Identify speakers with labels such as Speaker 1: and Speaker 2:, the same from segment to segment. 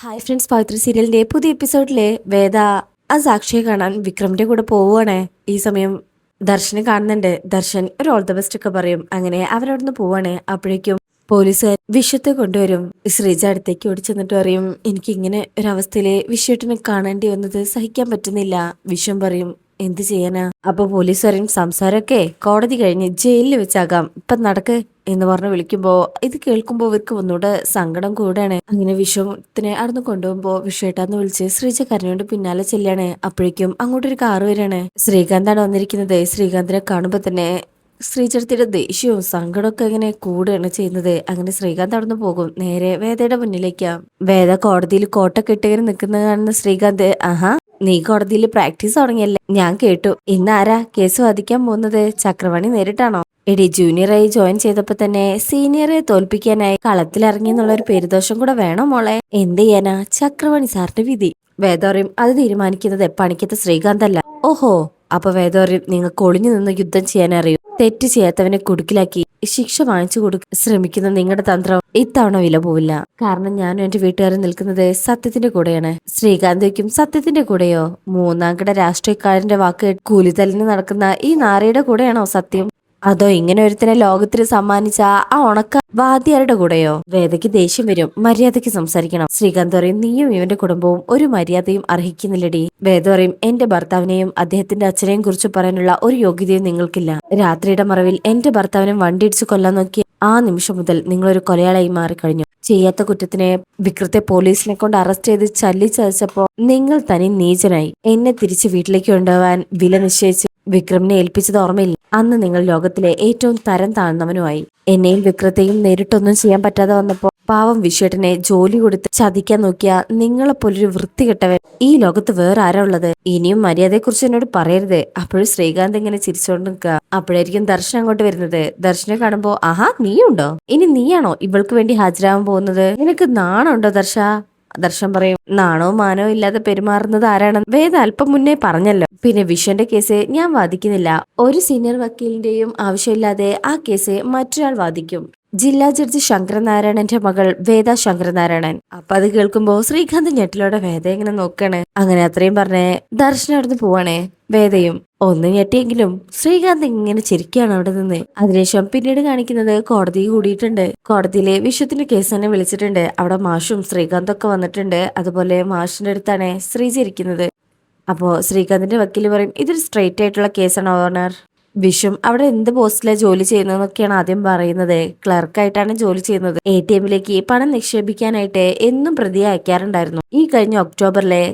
Speaker 1: Hi friends പവിത്ര സീരിയലിന്റെ പുതിയ എപ്പിസോഡിലെ വേദ ആ സാക്ഷിയെ കാണാൻ വിക്രമിന്റെ കൂടെ പോവുകയാണ് ഈ സമയം ദർശനെ കാണുന്നുണ്ട്. ദർശൻ ഒരു ഓൾ ദ ബെസ്റ്റ് ഒക്കെ പറയും. അങ്ങനെ അവരവിടുന്ന് പോവാണ്. അപ്പോഴേക്കും പോലീസുകാർ വിശ്വത്തെ കൊണ്ടുവരും. ശ്രീജ അടുത്തേക്ക് ഓടിച്ചെന്നിട്ട് പറയും എനിക്ക് ഇങ്ങനെ ഒരവസ്ഥയിൽ വിശ്വട്ടിനെ കാണേണ്ടി വന്നത് സഹിക്കാൻ പറ്റുന്നില്ല. വിഷം പറയും എന്ത് ചെയ്യാനാ? അപ്പൊ പോലീസ് പറയും സംസാരമൊക്കെ കോടതി കഴിഞ്ഞ് ജയിലിൽ വെച്ചാകാം. ഇപ്പൊ നടക്ക് എന്ന് പറഞ്ഞ് വിളിക്കുമ്പോ ഇത് കേൾക്കുമ്പോ ഇവർക്ക് ഒന്നുകൂടെ സങ്കടം കൂടാണ്. അങ്ങനെ വിശ്വത്തിനെ അവിടുന്ന് കൊണ്ടുപോകുമ്പോ വിശ്വേട്ടാന്ന് വിളിച്ച് ശ്രീജ കരഞ്ഞോണ്ട് പിന്നാലെ ചെല്ലാണ്. അപ്പോഴേക്കും അങ്ങോട്ടൊരു കാറ് വരാണ്. ശ്രീകാന്താണ് വന്നിരിക്കുന്നത്. ശ്രീകാന്തിനെ കാണുമ്പോ തന്നെ ശ്രീചരത്തിയുടെ ദേഷ്യവും സങ്കടമൊക്കെ ഇങ്ങനെ കൂടുകയാണ് ചെയ്യുന്നത്. അങ്ങനെ ശ്രീകാന്ത് അവിടുന്ന് പോകും. നേരെ വേദയുടെ മുന്നിലേക്കാ. വേദ കോടതിയിൽ കോട്ടൊക്കെ ഇട്ടിങ്ങനെ നിൽക്കുന്ന കാണുന്ന ശ്രീകാന്ത് ആഹാ നീ കോടതിയിൽ പ്രാക്ടീസ് തുടങ്ങിയല്ലേ? ഞാൻ കേട്ടു. ഇന്നാരാ കേസ് വാദിക്കാൻ പോകുന്നത്? ചക്രവാണി നേരിട്ടാണോ? എടി ജൂനിയറായി ജോയിൻ ചെയ്തപ്പോ തന്നെ സീനിയറെ തോൽപ്പിക്കാനായി കളത്തിലിറങ്ങി എന്നുള്ള ഒരു പെരുദോഷം കൂടെ വേണോ മോളെ? എന്ത് ചെയ്യാനാ ചക്രവാണി സാറിന്റെ വിധി? വേദോറിയും അത് തീരുമാനിക്കുന്നത് പണിക്കത്തെ ശ്രീകാന്തല്ല. അല്ല ഓഹോ അപ്പൊ വേദോറി നിങ്ങൾക്ക് ഒളിഞ്ഞു നിന്ന് യുദ്ധം ചെയ്യാൻ അറിയൂ? തെറ്റ് ചെയ്യാത്തവനെ കുടുക്കിലാക്കി ശിക്ഷ വാങ്ങിച്ചു കൊടുക്ക ശ്രമിക്കുന്ന നിങ്ങളുടെ തന്ത്രം ഇത്തവണ വില പോവില്ല. കാരണം ഞാനും എന്റെ വീട്ടുകാരും നിൽക്കുന്നത് സത്യത്തിന്റെ കൂടെയാണ്. ശ്രീകാന്തിക്കും സത്യത്തിന്റെ കൂടെയോ? മൂന്നാം കിട രാഷ്ട്രീയക്കാരന്റെ വാക്ക് കൂലിതലിന് നടക്കുന്ന ഈ നാരയുടെ കൂടെയാണോ സത്യം? അതോ ഇങ്ങനെ ഒരുത്തിനെ ലോകത്തിന് സമ്മാനിച്ച ആ ഉണക്ക വാദ്യാരുടെ കൂടെയോ? വേദയ്ക്ക് ദേഷ്യം വരും. മര്യാദയ്ക്ക് സംസാരിക്കണം. ശ്രീകാന്ത് പറയും നീയും ഇവന്റെ കുടുംബവും ഒരു മര്യാദയും അർഹിക്കുന്നില്ലടി. വേദ പറയും എന്റെ ഭർത്താവിനെയും അദ്ദേഹത്തിന്റെ അച്ഛനെയും കുറിച്ച് പറയാനുള്ള ഒരു യോഗ്യതയും നിങ്ങൾക്കില്ല. രാത്രിയുടെ മറവിൽ എന്റെ ഭർത്താവിനെ വണ്ടിയിടിച്ച് കൊല്ലാൻ നോക്കിയ ആ നിമിഷം മുതൽ നിങ്ങളൊരു കൊലയാളായി മാറിക്കഴിഞ്ഞു. ചെയ്യാത്ത കുറ്റത്തിനെ വിക്രത്തെ പോലീസിനെ കൊണ്ട് അറസ്റ്റ് ചെയ്ത് ചല്ലിച്ചതച്ചപ്പോ നിങ്ങൾ തനി നീചനായി. എന്നെ തിരിച്ച് വീട്ടിലേക്ക് കൊണ്ടുപോകാൻ വില നിശ്ചയിച്ച് വിക്രമിനെ ഏൽപ്പിച്ചത് ഓർമ്മയില്ല. അന്ന് നിങ്ങൾ ലോകത്തിലെ ഏറ്റവും തരം താഴ്ന്നവനുമായി. എന്നെയും വിക്രത്തെയും നേരിട്ടൊന്നും ചെയ്യാൻ പറ്റാതെ വന്നപ്പോ പാവം വിശ്വേട്ടനെ ജോലി കൊടുത്ത് ചതിക്കാൻ നോക്കിയ നിങ്ങളെപ്പോലൊരു വൃത്തികെട്ടവൻ ഈ ലോകത്ത് വേറെ ആരാ ഉള്ളത്? ഇനിയും മര്യാദയെക്കുറിച്ച് എന്നോട് പറയരുത്. അപ്പോഴും ശ്രീകാന്ത് ഇങ്ങനെ ചിരിച്ചോണ്ട് നിൽക്കുക. അപ്പോഴായിരിക്കും ദർശനം അങ്ങോട്ട് വരുന്നത്. ദർശനെ കാണുമ്പോ ആഹാ നീയുണ്ടോ? ഇനി നീയാണോ ഇവൾക്ക് വേണ്ടി ഹാജരാകാൻ പോകുന്നത്? നിനക്ക് നാണുണ്ടോ ദർശ? ദർശൻ പറയും നാണോ മാനോ ഇല്ലാതെ പെരുമാറുന്നത് ആരാണ്? വേദ അല്പം മുന്നേ പറഞ്ഞല്ലോ. പിന്നെ വിഷന്റെ കേസ് ഞാൻ വാദിക്കുന്നില്ല. ഒരു സീനിയർ വക്കീലിന്റെയും ആവശ്യമില്ലാതെ ആ കേസ് മറ്റൊരാൾ വാദിക്കും. ജില്ലാ ജഡ്ജി ശങ്കരനാരായണന്റെ മകൾ വേദ ശങ്കരനാരായണൻ. അപ്പൊ അത് കേൾക്കുമ്പോ ശ്രീകാന്ത് ഞെട്ടിലോടെ വേദ ഇങ്ങനെ നോക്കാണ്. അങ്ങനെ അത്രയും പറഞ്ഞേ ദർശനം അവിടുന്ന് പോവാണേ വേദയും. ഒന്ന് ഞെട്ടിയെങ്കിലും ശ്രീകാന്ത് ഇങ്ങനെ ചിരിക്കുകയാണ് അവിടെ നിന്ന്. അതിനുശേഷം പിന്നീട് കാണിക്കുന്നത് കോടതി കൂടിയിട്ടുണ്ട്. കോടതിയിലെ വിശ്വത്തിന്റെ കേസ് തന്നെ വിളിച്ചിട്ടുണ്ട്. അവിടെ മാഷും ശ്രീകാന്തൊക്കെ വന്നിട്ടുണ്ട്. അതുപോലെ മാഷിന്റെ അടുത്താണ് ശ്രീ ഇരിക്കുന്നത് അപ്പോ ശ്രീകാന്തിന്റെ വക്കീൽ പറയും ഇതൊരു സ്ട്രെയിറ്റ് ആയിട്ടുള്ള കേസാണ് ഓണർ? വിഷും. അവിടെ എന്ത് പോസ്റ്റിലാണ് ജോലി ചെയ്യുന്നതെന്നൊക്കെയാണ് ആദ്യം പറയുന്നത്. ക്ലർക്കായിട്ടാണ് ജോലി ചെയ്യുന്നത്. എ ടി എമ്മിലേക്ക് പണം നിക്ഷേപിക്കാനായിട്ട് എന്നും പ്രതി അയക്കാറുണ്ടായിരുന്നു. ഈ കഴിഞ്ഞ ഒക്ടോബറിലെ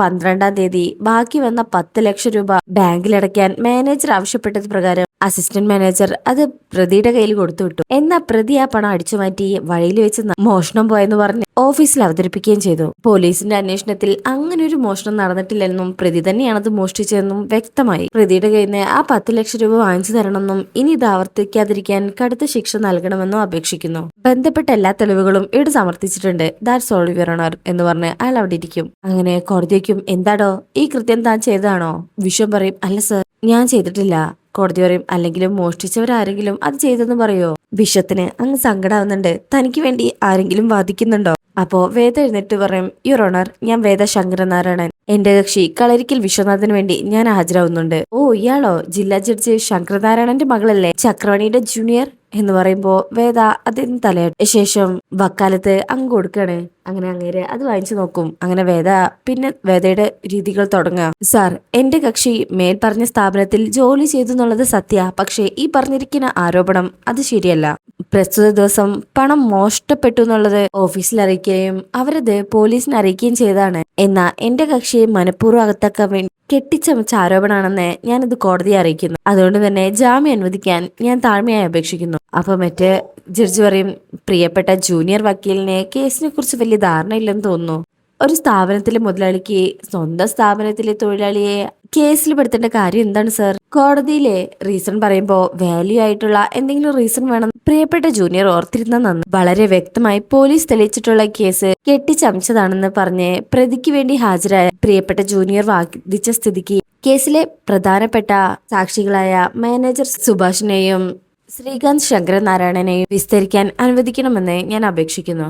Speaker 1: പന്ത്രണ്ടാം തീയതി ബാക്കി വന്ന പത്ത് ലക്ഷം രൂപ ബാങ്കിലടയ്ക്കാൻ മാനേജർ ആവശ്യപ്പെട്ടത് പ്രകാരം അസിസ്റ്റന്റ് മാനേജർ അത് പ്രതിയുടെ കയ്യിൽ കൊടുത്തു വിട്ടു. എന്നാ പ്രതി ആ പണം അടിച്ചു മാറ്റി വഴിയിൽ വെച്ച് മോഷണം പോയെന്ന് പറഞ്ഞ് ഓഫീസിൽ അവതരിപ്പിക്കുകയും ചെയ്തു. പോലീസിന്റെ അന്വേഷണത്തിൽ അങ്ങനെ ഒരു മോഷണം നടന്നിട്ടില്ലെന്നും പ്രതി തന്നെയാണത് മോഷ്ടിച്ചതെന്നും വ്യക്തമായി. പ്രതിയുടെ കയ്യിൽ നിന്ന് ആ പത്ത് ലക്ഷം രൂപ വാങ്ങിച്ചു തരണമെന്നും ഇനി ഇത് ആവർത്തിക്കാതിരിക്കാൻ കടുത്ത ശിക്ഷ നൽകണമെന്നും അപേക്ഷിക്കുന്നു. ബന്ധപ്പെട്ട എല്ലാ തെളിവുകളും ഇവിടെ സമർത്ഥിച്ചിട്ടുണ്ട് ദാറ്റ്സ് ഓൾ യുവർ ഓണർ എന്ന് പറഞ്ഞ് അയാൾ അവിടെ ഇരിക്കും. അങ്ങനെ കോടതിക്കും എന്താടോ ഈ കൃത്യം താൻ ചെയ്തതാണോ? വിശ്വം പറയും അല്ല സർ ഞാൻ ചെയ്തിട്ടില്ല. കോടതി പറയും അല്ലെങ്കിലും മോഷ്ടിച്ചവരാരെങ്കിലും അത് ചെയ്തെന്ന് പറയോ? വിശ്വത്തിന് അങ്ങ് സങ്കടാവുന്നുണ്ട്. തനിക്ക് വേണ്ടി ആരെങ്കിലും വാദിക്കുന്നുണ്ടോ? അപ്പോ വേദ എഴുന്നേറ്റ് പറയും യുവർ ഓണർ ഞാൻ വേദ ശങ്കരനാരായണൻ. എന്റെ കക്ഷി കളരിക്കൽ വിശ്വനാഥന് വേണ്ടി ഞാൻ ഹാജരാവുന്നുണ്ട്. ഓ ഇയാളോ? ജില്ലാ ജഡ്ജി ശങ്കരനാരായണന്റെ മകളല്ലേ? ചക്രവാണിയുടെ ജൂനിയർ? എന്ന് പറയുമ്പോ വേദ അതിന് തലയിട്ട് ശേഷം വക്കാലത്ത് അങ്ങ് കൊടുക്കണ്. അങ്ങനെ അങ്ങേര് അത് വാങ്ങിച്ചു നോക്കും. അങ്ങനെ വേദ പിന്നെ വേദയുടെ രീതികൾ തുടങ്ങുക സാർ എന്റെ കക്ഷി മേൽ പറഞ്ഞ സ്ഥാപനത്തിൽ ജോലി ചെയ്തു എന്നുള്ളത് സത്യ. പക്ഷേ ഈ പറഞ്ഞിരിക്കുന്ന ആരോപണം അത് ശരിയല്ല. പ്രസ്തുത ദിവസം പണം മോഷ്ടപ്പെട്ടു എന്നുള്ളത് ഓഫീസിൽ അറിയിക്കുകയും അവരത് പോലീസിനെ അറിയിക്കുകയും ചെയ്തതാണ്. എന്നാ എന്റെ കക്ഷിയെ മനഃപൂർവം അകത്താക്കാൻ വേണ്ടി കെട്ടിച്ചമച്ച ആരോപണമാണെന്ന് ഞാനിത് കോടതിയെ അറിയിക്കുന്നു. അതുകൊണ്ട് തന്നെ ജാമ്യം അനുവദിക്കാൻ ഞാൻ താഴ്മയായി അപേക്ഷിക്കുന്നു. അപ്പൊ മറ്റേ ജഡ്ജി പറയും പ്രിയപ്പെട്ട ജൂനിയർ വക്കീലിനെ കേസിനെ കുറിച്ച് വലിയ ധാരണയില്ലെന്ന് തോന്നുന്നു. ഒരു സ്ഥാപനത്തിലെ മുതലാളിക്ക് സ്വന്തം സ്ഥാപനത്തിലെ തൊഴിലാളിയെ കേസിൽ പെടുത്തേണ്ട കാര്യം എന്താണ് സാർ കോടതിയിലെ റീസൺ പറയുമ്പോൾ വാല്യൂ ആയിട്ടുള്ള എന്തെങ്കിലും റീസൺ വേണം. പ്രിയപ്പെട്ട ജൂനിയർ ഓർത്തിരുന്ന നന്ന്. വളരെ വ്യക്തമായി പോലീസ് തെളിയിച്ചിട്ടുള്ള കേസ് കെട്ടിച്ചമച്ചതാണെന്ന് പറഞ്ഞ് പ്രതിക്ക് വേണ്ടി ഹാജരായ പ്രിയപ്പെട്ട ജൂനിയർ വാദിച്ച സ്ഥിതിക്ക് കേസിലെ പ്രധാനപ്പെട്ട സാക്ഷികളായ മാനേജർ സുഭാഷിനെയും ശ്രീകാന്ത് ശങ്കരനാരായണനെയും വിസ്തരിക്കാൻ അനുവദിക്കണമെന്ന് ഞാൻ അപേക്ഷിക്കുന്നു.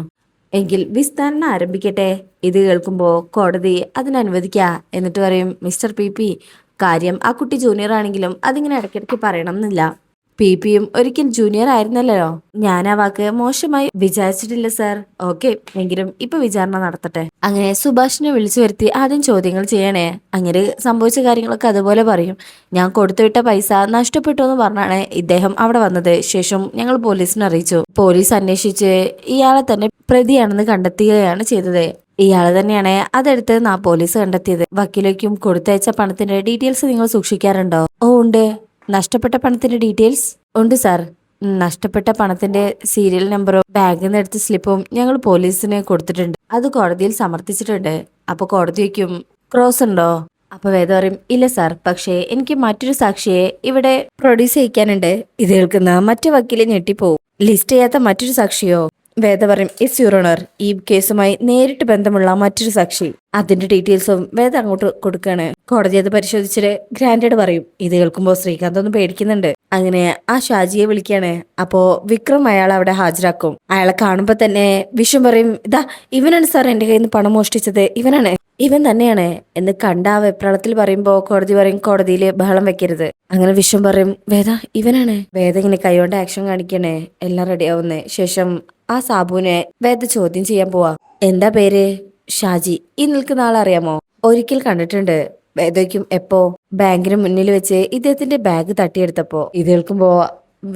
Speaker 1: എങ്കിൽ വിസ്താരണ ആരംഭിക്കട്ടെ. ഇത് കേൾക്കുമ്പോൾ കോടതി അതിനനുവദിക്കുക എന്നിട്ട് പറയും മിസ്റ്റർ പി പി കാര്യം ആ കുട്ടി ജൂനിയർ ആണെങ്കിലും അതിങ്ങനെ ഇടയ്ക്കിടയ്ക്ക് പറയണം എന്നില്ല. പി പിയും ഒരിക്കൽ ജൂനിയർ ആയിരുന്നല്ലോ. ഞാൻ ആ വാക്ക് മോശമായി വിചാരിച്ചിട്ടില്ല സാർ ഓക്കെ എങ്കിലും ഇപ്പൊ വിചാരണ നടത്തട്ടെ. അങ്ങനെ സുഭാഷിനെ വിളിച്ചു വരുത്തി ആദ്യം ചോദ്യങ്ങൾ ചെയ്യണേ. അങ്ങനെ സംഭവിച്ച കാര്യങ്ങളൊക്കെ അതുപോലെ പറയും. ഞാൻ കൊടുത്തുവിട്ട പൈസ നഷ്ടപ്പെട്ടു എന്ന് പറഞ്ഞാണ് ഇദ്ദേഹം അവിടെ വന്നത്. ശേഷം ഞങ്ങൾ പോലീസിനെ അറിയിച്ചു. പോലീസ് അന്വേഷിച്ച് ഇയാളെ തന്നെ പ്രതിയാണെന്ന് കണ്ടെത്തുകയാണ് ചെയ്തത്. ഇയാൾ തന്നെയാണ് അതെടുത്ത് നാ പോലീസ് കണ്ടെത്തിയത്. വക്കീലേക്കും കൊടുത്തയച്ച പണത്തിന്റെ ഡീറ്റെയിൽസ് നിങ്ങൾ സൂക്ഷിക്കാറുണ്ടോ? ഓ ഉണ്ട്. നഷ്ടപ്പെട്ട പണത്തിന്റെ ഡീറ്റെയിൽസ്? ഉണ്ട് സാർ. നഷ്ടപ്പെട്ട പണത്തിന്റെ സീരിയൽ നമ്പറും ബാഗിൽ നിന്ന് എടുത്ത സ്ലിപ്പും ഞങ്ങൾ പോലീസിന് കൊടുത്തിട്ടുണ്ട്. അത് കോടതിയിൽ സമർപ്പിച്ചിട്ടുണ്ട്. അപ്പൊ കോടതി വയ്ക്കും ക്രോസ് ഉണ്ടോ? അപ്പൊ വേദ പറയും ഇല്ല സാർ. പക്ഷേ എനിക്ക് മറ്റൊരു സാക്ഷിയെ ഇവിടെ പ്രൊഡ്യൂസ് ചെയ്യിക്കാനുണ്ട്. ഇത് കേൾക്കുന്ന മറ്റു വക്കീലെ ഞെട്ടിപ്പോവും. ലിസ്റ്റ് ചെയ്യാത്ത മറ്റൊരു സാക്ഷിയോ? വേദ പറയും ഇറ്റ്സ് യുറോണർ ഈ കേസുമായി നേരിട്ട് ബന്ധമുള്ള മറ്റൊരു സാക്ഷി. അതിന്റെ ഡീറ്റെയിൽസും വേദ അങ്ങോട്ട് കൊടുക്കാണ്. കോടതി അത് പരിശോധിച്ചിട്ട് ഗ്രാൻഡഡ് പറയും ഇത് കേൾക്കുമ്പോൾ ശ്രീകാന്ത് ഒന്ന് പേടിക്കുന്നുണ്ട്. അങ്ങനെ ആ ഷാജിയെ വിളിക്കാണ്. അപ്പോ വിക്രം അയാൾ അവിടെ ഹാജരാക്കും. അയാളെ കാണുമ്പോ തന്നെ വിഷം പറയും ഇതാ ഇവനാണ് സാർ എന്റെ കയ്യിൽ നിന്ന് പണം മോഷ്ടിച്ചത് ഇവനാണ്. ഇവൻ തന്നെയാണ് എന്ന് കണ്ട ആ വെപ്രാളത്തിൽ പറയുമ്പോ കോടതി പറയും കോടതിയിൽ ബഹളം വെക്കരുത്. അങ്ങനെ വിഷം പറയും വേദ ഇവനാണ്. വേദ ഇങ്ങനെ കൈകൊണ്ട് ആക്ഷൻ കാണിക്കണേ എല്ലാം റെഡിയാവുന്നേ ശേഷം ആ സാബുവിനെ വേദ ചോദ്യം ചെയ്യാൻ പോവാ. എന്താ പേര്? ഷാജി. ഈ നിൽക്കുന്ന ആളറിയാമോ ഒരിക്കൽ കണ്ടിട്ടുണ്ട്. വേദയ്ക്കും എപ്പോ? ബാങ്കിന് മുന്നിൽ വെച്ച് ഇദ്ദേഹത്തിന്റെ ബാഗ് തട്ടിയെടുത്തപ്പോ. ഇത് കേൾക്കുമ്പോ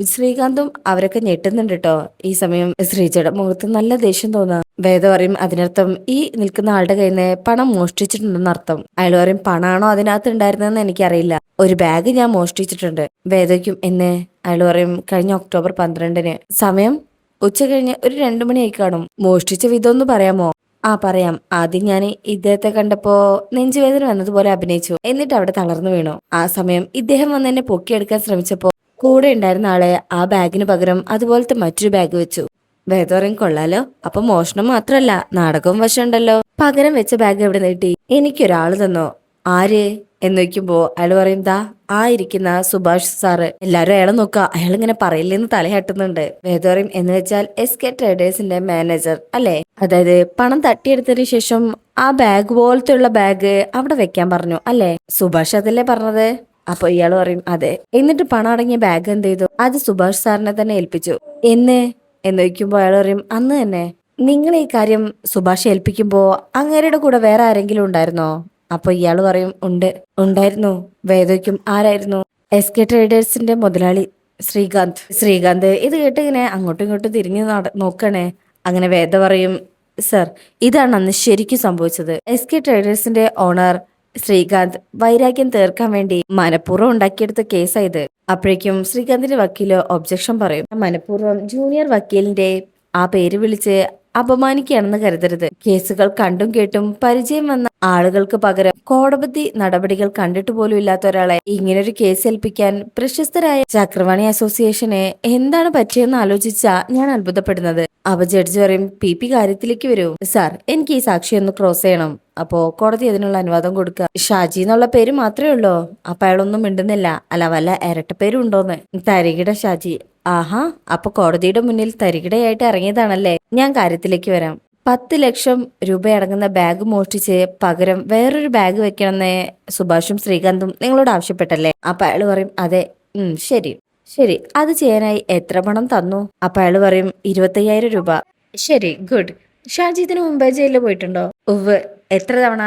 Speaker 1: ശ്രീകാന്തും അവരൊക്കെ ഞെട്ടുന്നുണ്ട് കേട്ടോ ഈ സമയം. ശ്രീജയുടെ മുഖത്ത് നല്ല ദേഷ്യം തോന്നാ. വേദ പറയും അതിനർത്ഥം ഈ നിൽക്കുന്ന ആളുടെ കയ്യിൽ നിന്ന് പണം മോഷ്ടിച്ചിട്ടുണ്ടെന്ന് അർത്ഥം. അയാൾ പറയും പണാണോ അതിനകത്ത് ഉണ്ടായിരുന്നതെന്ന് എനിക്കറിയില്ല. ഒരു ബാഗ് ഞാൻ മോഷ്ടിച്ചിട്ടുണ്ട്. വേദയ്ക്കും എന്നെ? അയാൾ പറയും കഴിഞ്ഞ ഒക്ടോബർ പന്ത്രണ്ടിന്. സമയം ഉച്ച കഴിഞ്ഞ് ഒരു രണ്ടു മണിയായി കാണും. മോഷ്ടിച്ച വിധമൊന്ന് പറയാമോ? ആ പറയാം. ആദ്യം ഞാൻ ഇദ്ദേഹത്തെ കണ്ടപ്പോ നെഞ്ചുവേദന വന്നതുപോലെ അഭിനയിച്ചു. എന്നിട്ട് അവിടെ തളർന്നു വീണു. ആ സമയം ഇദ്ദേഹം വന്ന് എന്നെ പൊക്കിയെടുക്കാൻ ശ്രമിച്ചപ്പോ കൂടെ ഉണ്ടായിരുന്ന ആളെ ആ ബാഗിന് പകരം അതുപോലത്തെ മറ്റൊരു ബാഗ് വെച്ചു. വേദോറയും കൊള്ളാലോ. അപ്പൊ മോഷണം മാത്രല്ല നാടകവും വശമുണ്ടല്ലോ. പകരം വെച്ച ബാഗ് എവിടെ നീട്ടി? എനിക്കൊരാൾ തന്നോ? ആര്? എന്ന് വെക്കുമ്പോ അയാൾ പറയും ആ ഇരിക്കുന്ന സുഭാഷ് സാറ് എല്ലാരും അയാളെ നോക്കുക അയാൾ ഇങ്ങനെ പറയില്ലെന്ന് തലയാട്ടുന്നുണ്ട് വേദോറിയും എന്ന് വെച്ചാൽ എസ് കെ ട്രേഡേഴ്സിന്റെ മാനേജർ അല്ലെ? അതായത് പണം തട്ടിയെടുത്തതിന് ശേഷം ആ ബാഗ് പോലത്തെ ഉള്ള ബാഗ് അവിടെ വെക്കാൻ പറഞ്ഞു അല്ലെ? സുഭാഷ് അതല്ലേ പറഞ്ഞത്? അപ്പൊ ഇയാൾ പറയും അതെ. എന്നിട്ട് പണം അടങ്ങിയ ബാഗ് എന്ത് ചെയ്തു? അത് സുഭാഷ് സാറിനെ തന്നെ ഏൽപ്പിച്ചു. എന്ന്? എന്ന് വയ്ക്കുമ്പോ അയാൾ പറയും അന്ന് തന്നെ. നിങ്ങൾ ഈ കാര്യം സുഭാഷ് ഏൽപ്പിക്കുമ്പോ അങ്ങേരുടെ കൂടെ വേറെ ആരെങ്കിലും ഉണ്ടായിരുന്നോ? അപ്പൊ ഇയാൾ പറയും ഉണ്ട്. ഉണ്ടായിരുന്നു. വേദയ്ക്കും ആരായിരുന്നു? എസ് കെ ട്രേഡേഴ്സിന്റെ മുതലാളി ശ്രീകാന്ത്. ശ്രീകാന്ത് ഇത് കേട്ട് ഇങ്ങനെ അങ്ങോട്ടും ഇങ്ങോട്ടും തിരിഞ്ഞു നോക്കണേ. അങ്ങനെ വേദ പറയും സർ ഇതാണ് അന്ന് ശരിക്കും സംഭവിച്ചത്. എസ് കെ ട്രേഡേഴ്സിന്റെ ഓണർ ശ്രീകാന്ത് വൈരാഗ്യം തീർക്കാൻ വേണ്ടി മനഃപൂർവം ഉണ്ടാക്കിയെടുത്ത കേസായത്. അപ്പോഴേക്കും ശ്രീകാന്തിന്റെ വക്കീൽ ഒബ്ജക്ഷൻ പറയും. മനഃപൂർവം ജൂനിയർ വക്കീലിന്റെ ആ പേര് വിളിച്ച് അപമാനിക്കുകയാണെന്ന് കരുതരുത്. കേസുകൾ കണ്ടും കേട്ടും പരിചയം വന്ന ആളുകൾക്ക് പകരം കോടതി നടപടികൾ കണ്ടിട്ട് പോലും ഇല്ലാത്ത ഒരാളെ ഇങ്ങനൊരു കേസ് ഏൽപ്പിക്കാൻ പ്രശസ്തരായ ചക്രവാണി അസോസിയേഷന് എന്താണ് പറ്റിയെന്ന് ആലോചിച്ചാ ഞാൻ അത്ഭുതപ്പെടുന്നത്. അവ ജഡ്ജി പറയും പി പി കാര്യത്തിലേക്ക് വരൂ. സാർ എനിക്ക് ഈ സാക്ഷി ഒന്ന് ക്രോസ് ചെയ്യണം. അപ്പോ കോടതി അതിനുള്ള അനുവാദം കൊടുക്കുക. ഷാജി എന്നുള്ള പേര് മാത്രമേ ഉള്ളൂ? അപ്പൊ അയാളൊന്നും മിണ്ടുന്നില്ല. അല്ല വല്ല ഇരട്ടപ്പേരും ഉണ്ടോന്ന്. തരികിട ഷാജി. ആഹാ അപ്പൊ കോടതിയുടെ മുന്നിൽ തരികിടയായിട്ട് ഇറങ്ങിയതാണല്ലേ? ഞാൻ കാര്യത്തിലേക്ക് വരാം. പത്ത് ലക്ഷം രൂപയടങ്ങുന്ന ബാഗ് മോഷ്ടിച്ച് പകരം വേറൊരു ബാഗ് വെക്കണമെന്ന് സുഭാഷും ശ്രീകാന്തും നിങ്ങളോട് ആവശ്യപ്പെട്ടല്ലേ? അപ്പൊ അയാൾ പറയും അതെ. ഉം ശരി. ശരി അത് ചെയ്യാനായി എത്ര പണം തന്നു? അപ്പൊ അയാൾ പറയും ഇരുപത്തയ്യായിരം രൂപ. ശരി ഗുഡ്. ഷാജി ഇതിനു മുമ്പേ ജയിലിൽ പോയിട്ടുണ്ടോ? ഉവ് എത്ര തവണ?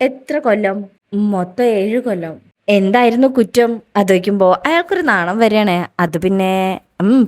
Speaker 1: എത്ര കൊല്ലം? മൊത്തം ഏഴ് കൊല്ലം. എന്തായിരുന്നു കുറ്റം? അത് വയ്ക്കുമ്പോ അയാൾക്കൊരു നാണം വരികയാണ്. അത് പിന്നെ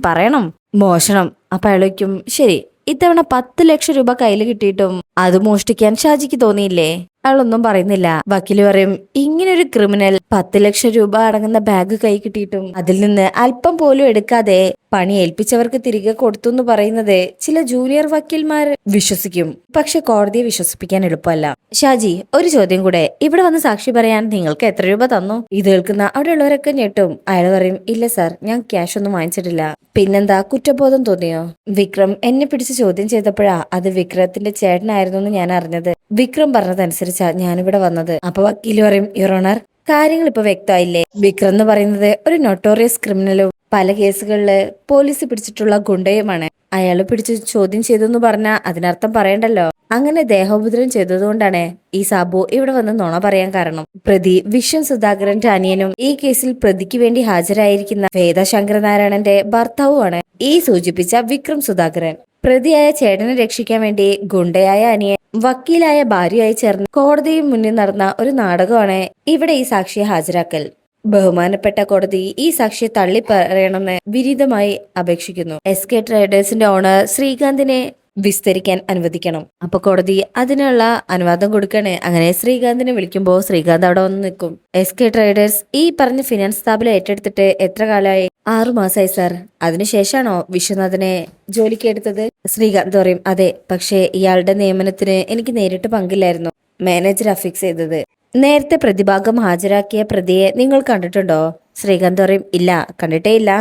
Speaker 1: പറയണം. മോഷണം. അപ്പൊ അയാൾ വയ്ക്കും. ശരി. ഇത്തവണ പത്ത് ലക്ഷം രൂപ കയ്യിൽ കിട്ടിയിട്ടും അത് മോഷ്ടിക്കാൻ ഷാജിക്ക് തോന്നിയില്ലേ? അയാളൊന്നും പറയുന്നില്ല. വക്കീൽ പറയും ഇങ്ങനൊരു ക്രിമിനൽ പത്ത് ലക്ഷം രൂപ അടങ്ങുന്ന ബാഗ് കൈ കിട്ടിയിട്ടും അതിൽ നിന്ന് അല്പം പോലും എടുക്കാതെ പണി ഏൽപ്പിച്ചവർക്ക് തിരികെ കൊടുത്തു എന്ന് പറയുന്നത് ചില ജൂനിയർ വക്കീൽമാർ വിശ്വസിക്കും. പക്ഷെ കോടതിയെ വിശ്വസിപ്പിക്കാൻ എളുപ്പമല്ല. ഷാജി ഒരു ചോദ്യം കൂടെ. ഇവിടെ വന്ന് സാക്ഷി പറയാൻ നിങ്ങൾക്ക് എത്ര രൂപ തന്നു? ഇത് കേൾക്കുന്ന അവിടെയുള്ളവരൊക്കെ ഞെട്ടും. അയാൾ പറയും ഇല്ല സാർ ഞാൻ ക്യാഷ് ഒന്നും വാങ്ങിച്ചിട്ടില്ല. പിന്നെന്താ കുറ്റബോധം തോന്നിയോ? വിക്രം എന്നെ പിടിച്ച് ചോദ്യം ചെയ്തപ്പോഴാ അത് വിക്രത്തിന്റെ ചേട്ടനായിരുന്നു എന്ന് ഞാൻ അറിഞ്ഞത്. വിക്രം പറഞ്ഞതനുസരിച്ചാ ഞാനിവിടെ വന്നത്. അപ്പൊ വക്കീൽ പറയും യുറോണർ കാര്യങ്ങൾ ഇപ്പൊ വ്യക്തമായില്ലേ? വിക്രം എന്ന് പറയുന്നത് ഒരു നൊട്ടോറിയസ് ക്രിമിനലും പല കേസുകളിൽ പോലീസ് പിടിച്ചിട്ടുള്ള ഗുണ്ടയുമാണ്. അയാൾ പിടിച്ച് ചോദ്യം ചെയ്തു എന്ന് പറഞ്ഞാൽ അതിനർത്ഥം പറയണ്ടല്ലോ. അങ്ങനെ ദേഹോപദ്രം ചെയ്തതുകൊണ്ടാണ് ഈ സാബു ഇവിടെ വന്ന് നുണ പറയാൻ കാരണം. പ്രതി വിശ്വം സുധാകരന്റെ അനിയനും ഈ കേസിൽ പ്രതിക്ക് വേണ്ടി ഹാജരായിരിക്കുന്ന വേദ ശങ്കരനാരായണന്റെ ഭർത്താവുമാണ് ഈ സൂചിപ്പിച്ച വിക്രം സുധാകരൻ. പ്രതിയായ ചേട്ടനെ രക്ഷിക്കാൻ വേണ്ടി ഗുണ്ടയായ അനിയൻ വക്കീലായ ഭാര്യയായി ചേർന്ന് കോടതിയിൽ മുന്നിൽ നടന്ന ഒരു നാടകമാണ് ഇവിടെ ഈ സാക്ഷിയെ ഹാജരാക്കൽ. ബഹുമാനപ്പെട്ട കോടതി ഈ സാക്ഷിയെ തള്ളിപ്പറയണമെന്ന് വിരീതമായി അപേക്ഷിക്കുന്നു. എസ് കെ ട്രേഡേഴ്സിന്റെ ഓണർ ശ്രീകാന്തിനെ വിസ്തരിക്കാൻ അനുവദിക്കണം. അപ്പൊ കോടതി അതിനുള്ള അനുവാദം കൊടുക്കണേ. അങ്ങനെ ശ്രീകാന്തിനെ വിളിക്കുമ്പോൾ ശ്രീകാന്ത് അവിടെ വന്ന് നിൽക്കും. എസ് കെ ട്രേഡേഴ്സ് ഈ പറഞ്ഞ ഫിനാൻസ് സ്ഥാപനം ഏറ്റെടുത്തിട്ട് എത്ര കാലമായി? ആറു മാസമായി സാർ അതിനുശേഷാണോ വിശ്വനാഥനെ ജോലിക്ക് എടുത്തത്? ശ്രീകാന്ത് പറയും അതെ പക്ഷേ ഇയാളുടെ നിയമനത്തിന് എനിക്ക് നേരിട്ട് പങ്കില്ലായിരുന്നു. മാനേജർ അഫിക്സ് ചെയ്തത്. നേരത്തെ പ്രതിഭാഗം ഹാജരാക്കിയ പ്രതിയെ നിങ്ങൾ കണ്ടിട്ടുണ്ടോ? ശ്രീകാന്ത് പറയും ഇല്ല. കണ്ടിട്ടേ ഇല്ല.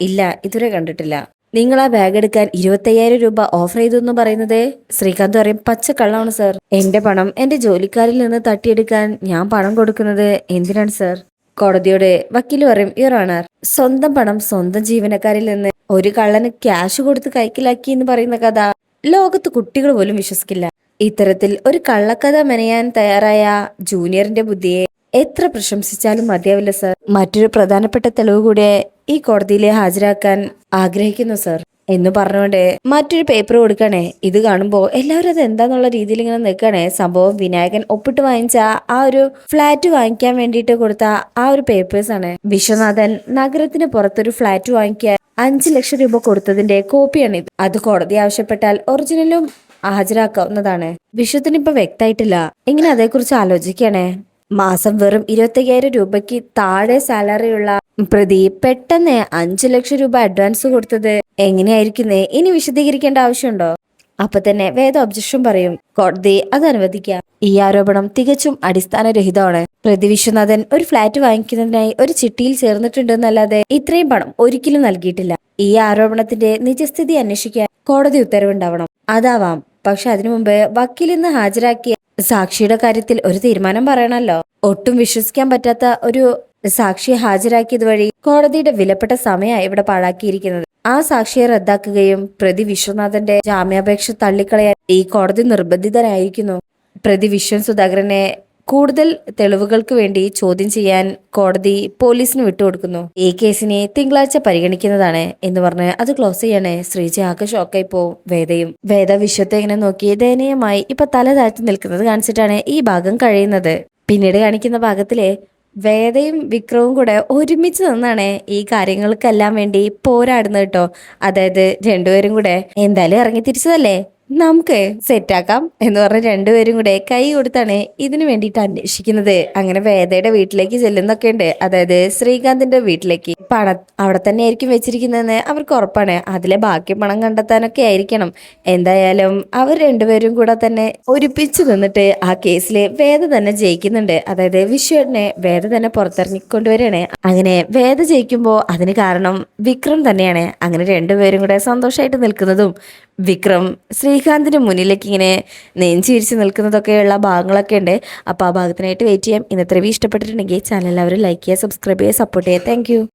Speaker 1: ഇല്ല. ഇതുവരെ കണ്ടിട്ടില്ല. നിങ്ങൾ ആ ബാഗ് എടുക്കാൻ ഇരുപത്തയ്യായിരം രൂപ ഓഫർ ചെയ്തു എന്ന് പറയുന്നത്? ശ്രീകാന്ത് പറയും പച്ചക്കള്ളാണ് സർ എന്റെ പണം എന്റെ ജോലിക്കാരിൽ നിന്ന് തട്ടിയെടുക്കാൻ ഞാൻ പണം കൊടുക്കുന്നത് എന്തിനാണ് സർ കോടതിയോട് വക്കീൽ പറയും യുവർ ഓണർ സ്വന്തം പണം സ്വന്തം ജീവനക്കാരിൽ നിന്ന് ഒരു കള്ളന് ക്യാഷ് കൊടുത്ത് കൈക്കലാക്കി എന്ന് പറയുന്ന കഥ. ലോകത്ത് കുട്ടികൾ പോലും വിശ്വസിക്കില്ല. ഇത്തരത്തിൽ ഒരു കള്ളക്കഥ മെനയാൻ തയ്യാറായ ജൂനിയറിന്റെ ബുദ്ധിയെ എത്ര പ്രശംസിച്ചാലും മതിയാവില്ല സർ. മറ്റൊരു പ്രധാനപ്പെട്ട തെളിവ് കൂടെ ഈ കോടതിയിലെ ഹാജരാക്കാൻ ആഗ്രഹിക്കുന്നു സർ. എന്ന് പറഞ്ഞുകൊണ്ട് മറ്റൊരു പേപ്പർ കൊടുക്കണേ. ഇത് കാണുമ്പോൾ എല്ലാവരും അത് എന്താന്നുള്ള രീതിയിൽ ഇങ്ങനെ നിൽക്കണേ. സംഭവം വിനായകൻ ഒപ്പിട്ട് വാങ്ങിച്ച ആ ഒരു ഫ്ലാറ്റ് വാങ്ങിക്കാൻ വേണ്ടിയിട്ട് കൊടുത്ത ആ ഒരു പേപ്പേഴ്സ് ആണ്. വിശ്വനാഥൻ നഗരത്തിന് പുറത്തൊരു ഫ്ലാറ്റ് വാങ്ങിക്കാൻ അഞ്ചു ലക്ഷം രൂപ കൊടുത്തതിന്റെ കോപ്പിയാണ് ഇത് അത് കോടതി ആവശ്യപ്പെട്ടാൽ ഒറിജിനലും ഹാജരാക്കാവുന്നതാണ്. വിഷുത്തിന് ഇപ്പൊ വ്യക്തമായിട്ടില്ല. ഇങ്ങനെ അതേക്കുറിച്ച് ആലോചിക്കണേ മാസം വെറും ഇരുപത്തയ്യായിരം രൂപയ്ക്ക് താഴെ സാലറിയുള്ള പ്രതി പെട്ടെന്ന് അഞ്ചു ലക്ഷം രൂപ അഡ്വാൻസ് കൊടുത്തത് എങ്ങനെയായിരിക്കുന്നേ? ഇനി വിശദീകരിക്കേണ്ട ആവശ്യമുണ്ടോ? അപ്പൊ തന്നെ വേദ ഒബ്ജക്ഷൻ പറയും. കോടതി അത് അനുവദിക്കാം ഈ ആരോപണം തികച്ചും അടിസ്ഥാനരഹിതമാണ്. പ്രതി വിശ്വനാഥൻ ഒരു ഫ്ലാറ്റ് വാങ്ങിക്കുന്നതിനായി ഒരു ചിട്ടിയിൽ ചേർന്നിട്ടുണ്ടെന്നല്ലാതെ ഇത്രയും പണം ഒരിക്കലും നൽകിയിട്ടില്ല. ഈ ആരോപണത്തിന്റെ നിജസ്ഥിതി അന്വേഷിക്കാൻ കോടതി ഉത്തരവുണ്ടാവണം. അതാവാം. പക്ഷെ അതിനു മുമ്പ് വക്കീൽ ഇന്ന് ഹാജരാക്കിയ സാക്ഷിയുടെ കാര്യത്തിൽ ഒരു തീരുമാനം പറയണല്ലോ. ഒട്ടും വിശ്വസിക്കാൻ പറ്റാത്ത ഒരു സാക്ഷിയെ ഹാജരാക്കിയത് വഴി കോടതിയുടെ വിലപ്പെട്ട സമയമാണ് ഇവിടെ പാഴാക്കിയിരിക്കുന്നത്. ആ സാക്ഷിയെ റദ്ദാക്കുകയും പ്രതി വിശ്വനാഥന്റെ ജാമ്യാപേക്ഷ തള്ളിക്കളയാൻ ഈ കോടതി നിർബന്ധിതരായിരിക്കുന്നു പ്രതി വിശ്വൻ സുധാകരനെ കൂടുതൽ തെളിവുകൾക്ക് വേണ്ടി ചോദ്യം ചെയ്യാൻ കോടതി പോലീസിന് വിട്ടുകൊടുക്കുന്നു. ഈ കേസിനെ തിങ്കളാഴ്ച പരിഗണിക്കുന്നതാണ് എന്ന് പറഞ്ഞ് അത് ക്ലോസ് ചെയ്യണേ ശ്രീജ. ആകെ ഷോക്കായി പോവും വേദയും. വേദ വിശ്വത്തെ ഇങ്ങനെ നോക്കി ദയനീയമായി ഇപ്പൊ തല താഴ്ത്തി നിൽക്കുന്നത് കാണിച്ചിട്ടാണ് ഈ ഭാഗം കഴിയുന്നത്. പിന്നീട് കാണിക്കുന്ന ഭാഗത്തിലെ വേദയും വിക്രവും കൂടെ ഒരുമിച്ച് നിന്നാണ് ഈ കാര്യങ്ങൾക്കെല്ലാം വേണ്ടി പോരാടുന്നത് കേട്ടോ. അതായത് രണ്ടുപേരും കൂടെ എന്തായാലും ഇറങ്ങി തിരിച്ചതല്ലേ? നമുക്ക് സെറ്റാക്കാം എന്ന് പറഞ്ഞ രണ്ടുപേരും കൂടെ കൈ കൊടുത്താണ് ഇതിനു വേണ്ടിയിട്ട് അന്വേഷിക്കുന്നത്. അങ്ങനെ വേദയുടെ വീട്ടിലേക്ക് ചെല്ലുന്നൊക്കെ ഉണ്ട്. അതായത് ശ്രീകാന്തിന്റെ വീട്ടിലേക്ക്. പണം അവിടെ തന്നെ ആയിരിക്കും വെച്ചിരിക്കുന്നതെന്ന് അവർക്ക് ഉറപ്പാണ്. അതിലെ ബാക്കി പണം കണ്ടെത്താനൊക്കെ ആയിരിക്കണം. എന്തായാലും അവർ രണ്ടുപേരും കൂടെ തന്നെ ഒരുമിച്ച് നിന്നിട്ട് ആ കേസിൽ വേദ തന്നെ ജയിക്കുന്നുണ്ട്. അതായത് വിശ്വനെ വേദ തന്നെ പുറത്തിറങ്ങിക്കൊണ്ടുവരികയാണ്. അങ്ങനെ വേദ ജയിക്കുമ്പോൾ അതിന് കാരണം വിക്രം തന്നെയാണ്. അങ്ങനെ രണ്ടുപേരും കൂടെ സന്തോഷമായിട്ട് നിൽക്കുന്നതും വിക്രം ശ്രീകാന്തിന് മുന്നിലേക്ക് ഇങ്ങനെ നെഞ്ചിരിച്ച് നിൽക്കുന്നതൊക്കെയുള്ള ഭാഗങ്ങളൊക്കെ ഉണ്ട്. അപ്പോൾ ആ ഭാഗത്തിനായിട്ട് വെയിറ്റ് ചെയ്യാം. ഇന്നത്തെ റിവ്യൂ ഇഷ്ടപ്പെട്ടിട്ടുണ്ടെങ്കിൽ ചാനൽ എല്ലാവരും ലൈക്ക് ചെയ്യുക സബ്സ്ക്രൈബ് ചെയ്യുക സപ്പോർട്ട് ചെയ്യുക. താങ്ക്